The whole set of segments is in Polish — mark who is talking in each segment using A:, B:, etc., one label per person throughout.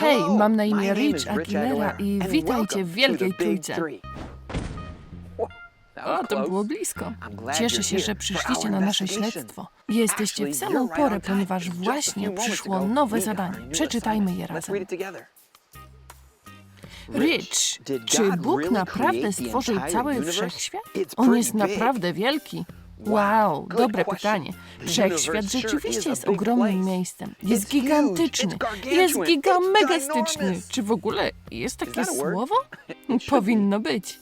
A: Hej, mam na imię Rich Aguilera i witajcie w Wielkiej Trójce. O, to było blisko. Cieszę się, że przyszliście na nasze śledztwo. Jesteście w samą porę, ponieważ właśnie przyszło nowe zadanie. Przeczytajmy je razem. Rich, czy Bóg naprawdę stworzył cały wszechświat? On jest naprawdę wielki. Wow, dobre pytanie. Wszechświat rzeczywiście jest ogromnym miejscem. Jest gigantyczny. Jest gigamegastyczny. Czy w ogóle jest takie słowo? Powinno być.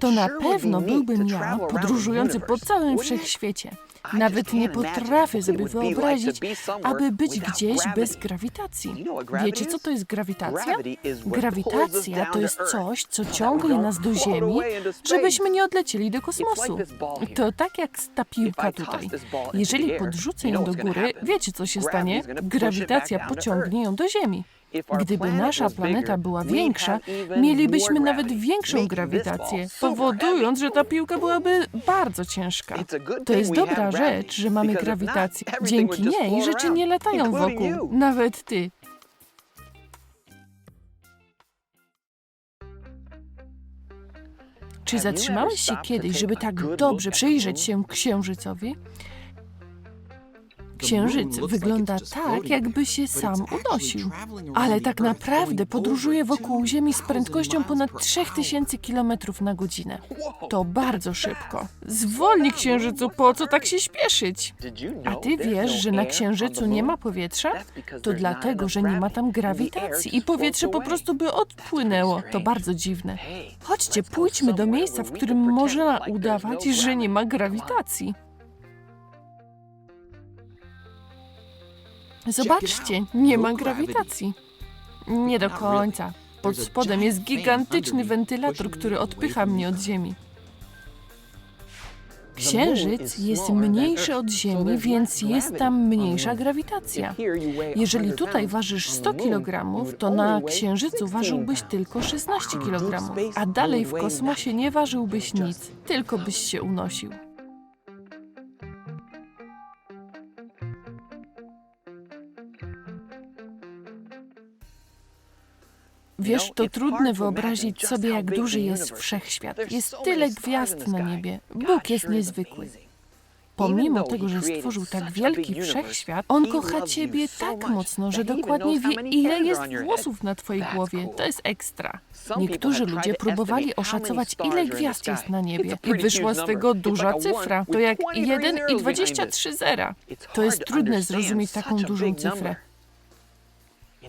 A: To na pewno byłbym ja, podróżujący po całym wszechświecie. Nawet nie potrafię sobie wyobrazić, aby być gdzieś bez grawitacji. Wiecie, co to jest grawitacja? Grawitacja to jest coś, co ciągnie nas do Ziemi, żebyśmy nie odlecieli do kosmosu. To tak jak ta piłka tutaj. Jeżeli podrzucę ją do góry, wiecie, co się stanie? Grawitacja pociągnie ją do Ziemi. Gdyby nasza planeta była większa, mielibyśmy nawet większą grawitację, powodując, że ta piłka byłaby bardzo ciężka. To jest dobra rzecz, że mamy grawitację. Dzięki niej rzeczy nie latają wokół, nawet ty. Czy zatrzymałeś się kiedyś, żeby tak dobrze przyjrzeć się Księżycowi? Księżyc wygląda tak, jakby się sam unosił. Ale tak naprawdę podróżuje wokół Ziemi z prędkością ponad 3000 km na godzinę. To bardzo szybko. Zwolnij Księżycu, po co tak się śpieszyć? A ty wiesz, że na Księżycu nie ma powietrza? To dlatego, że nie ma tam grawitacji i powietrze po prostu by odpłynęło. To bardzo dziwne. Chodźcie, pójdźmy do miejsca, w którym można udawać, że nie ma grawitacji. Zobaczcie, nie ma grawitacji. Nie do końca. Pod spodem jest gigantyczny wentylator, który odpycha mnie od Ziemi. Księżyc jest mniejszy od Ziemi, więc jest tam mniejsza grawitacja. Jeżeli tutaj ważysz 100 kg, to na Księżycu ważyłbyś tylko 16 kg, a dalej w kosmosie nie ważyłbyś nic, tylko byś się unosił. Wiesz, to trudne wyobrazić sobie, jak duży jest wszechświat. Jest tyle gwiazd na niebie. Bóg jest niezwykły. Pomimo tego, że stworzył tak wielki wszechświat, On kocha Ciebie tak mocno, że dokładnie wie, ile jest włosów na Twojej głowie. To jest ekstra. Niektórzy ludzie próbowali oszacować, ile gwiazd jest na niebie i wyszła z tego duża cyfra. To jak 1 i 23 zera. To jest trudne zrozumieć taką dużą cyfrę.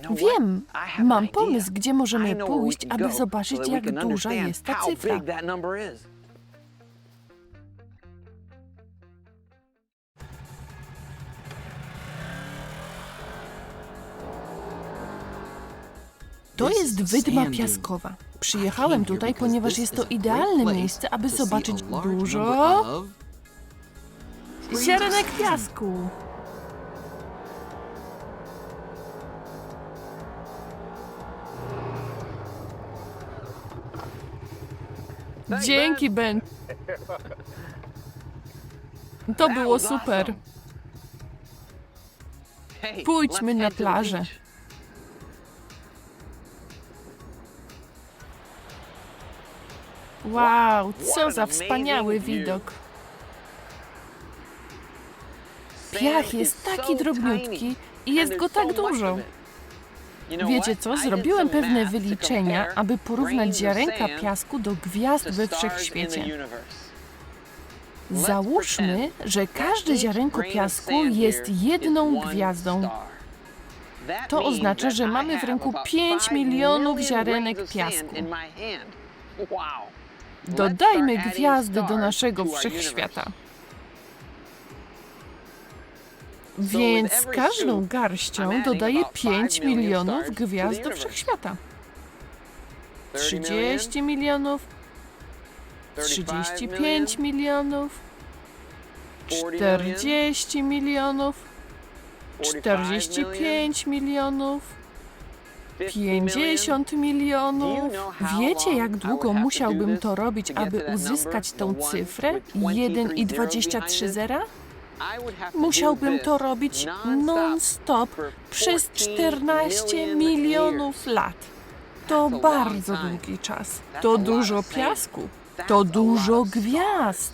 A: Wiem, mam pomysł, gdzie możemy pójść, aby zobaczyć, jak duża jest ta cyfra. To jest wydma piaskowa. Przyjechałem tutaj, ponieważ jest to idealne miejsce, aby zobaczyć dużo ziarenek piasku. Dzięki, Ben. To było super. Pójdźmy na plażę. Wow, co za wspaniały widok. Piach jest taki drobniutki i jest go tak dużo. Wiecie co? Zrobiłem pewne wyliczenia, aby porównać ziarenka piasku do gwiazd we wszechświecie. Załóżmy, że każde ziarenko piasku jest jedną gwiazdą. To oznacza, że mamy w ręku 5 milionów ziarenek piasku. Dodajmy gwiazdy do naszego wszechświata. Więc z każdą garścią dodaję 5 milionów gwiazd do wszechświata. 30 milionów, 35 milionów, 40 milionów, 45 milionów, 50 milionów. Wiecie, jak długo musiałbym to robić, aby uzyskać tą cyfrę? 1 i 23 zera? Musiałbym to robić non-stop przez 14 milionów lat. To bardzo długi czas. To dużo piasku. To dużo gwiazd.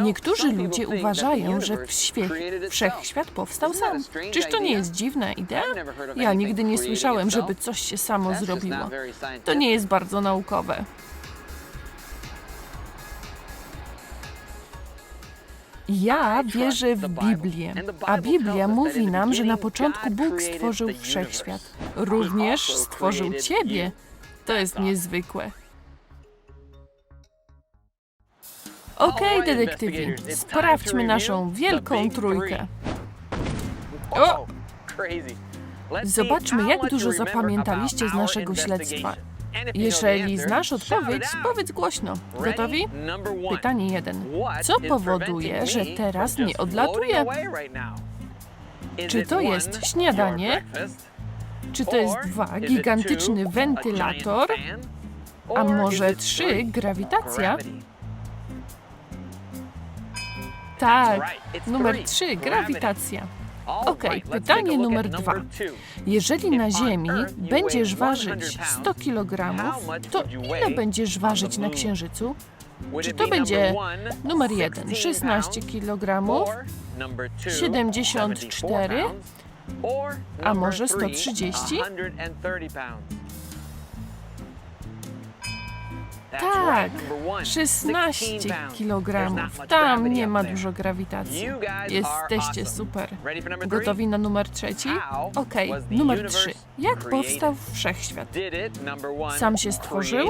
A: Niektórzy ludzie uważają, że w świe- wszechświat powstał sam. Czyż to nie jest dziwna idea? Ja nigdy nie słyszałem, żeby coś się samo zrobiło. To nie jest bardzo naukowe. Ja wierzę w Biblię, a Biblia mówi nam, że na początku Bóg stworzył wszechświat. Również stworzył Ciebie. To jest niezwykłe. Okej, detektywi, sprawdźmy naszą wielką trójkę. O!
B: Zobaczmy, jak dużo zapamiętaliście z naszego śledztwa.
A: Jeżeli znasz odpowiedź, powiedz głośno. Gotowi? Pytanie jeden. Co powoduje, że teraz nie odlatuje?
B: Czy to jest śniadanie?
A: Czy to jest dwa, gigantyczny wentylator? A może trzy, grawitacja? Tak, numer trzy, grawitacja.
B: Okej, pytanie numer dwa.
A: Jeżeli na Ziemi będziesz ważyć 100 kg, to ile będziesz ważyć na Księżycu?
B: Czy to będzie
A: Numer jeden, 16 kg, 74,
B: a może 130?
A: Tak, 16 kg. Tam nie ma dużo grawitacji. Jesteście super. Gotowi na numer trzeci? Okej, numer trzy. Jak powstał wszechświat?
B: Sam się stworzył?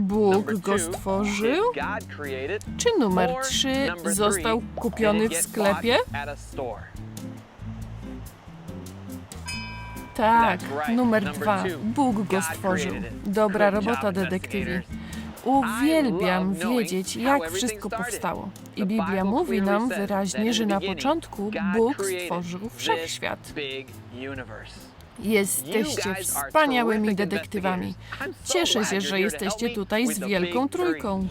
A: Bóg go stworzył? Czy numer trzy został kupiony w sklepie? Tak, numer dwa. Bóg go stworzył. Dobra robota, detektywie. Uwielbiam wiedzieć, jak wszystko powstało. I Biblia mówi nam wyraźnie, że na początku Bóg stworzył wszechświat. Jesteście wspaniałymi detektywami. Cieszę się, że jesteście tutaj z Wielką Trójką.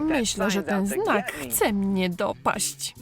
A: Myślę, że ten znak chce mnie dopaść.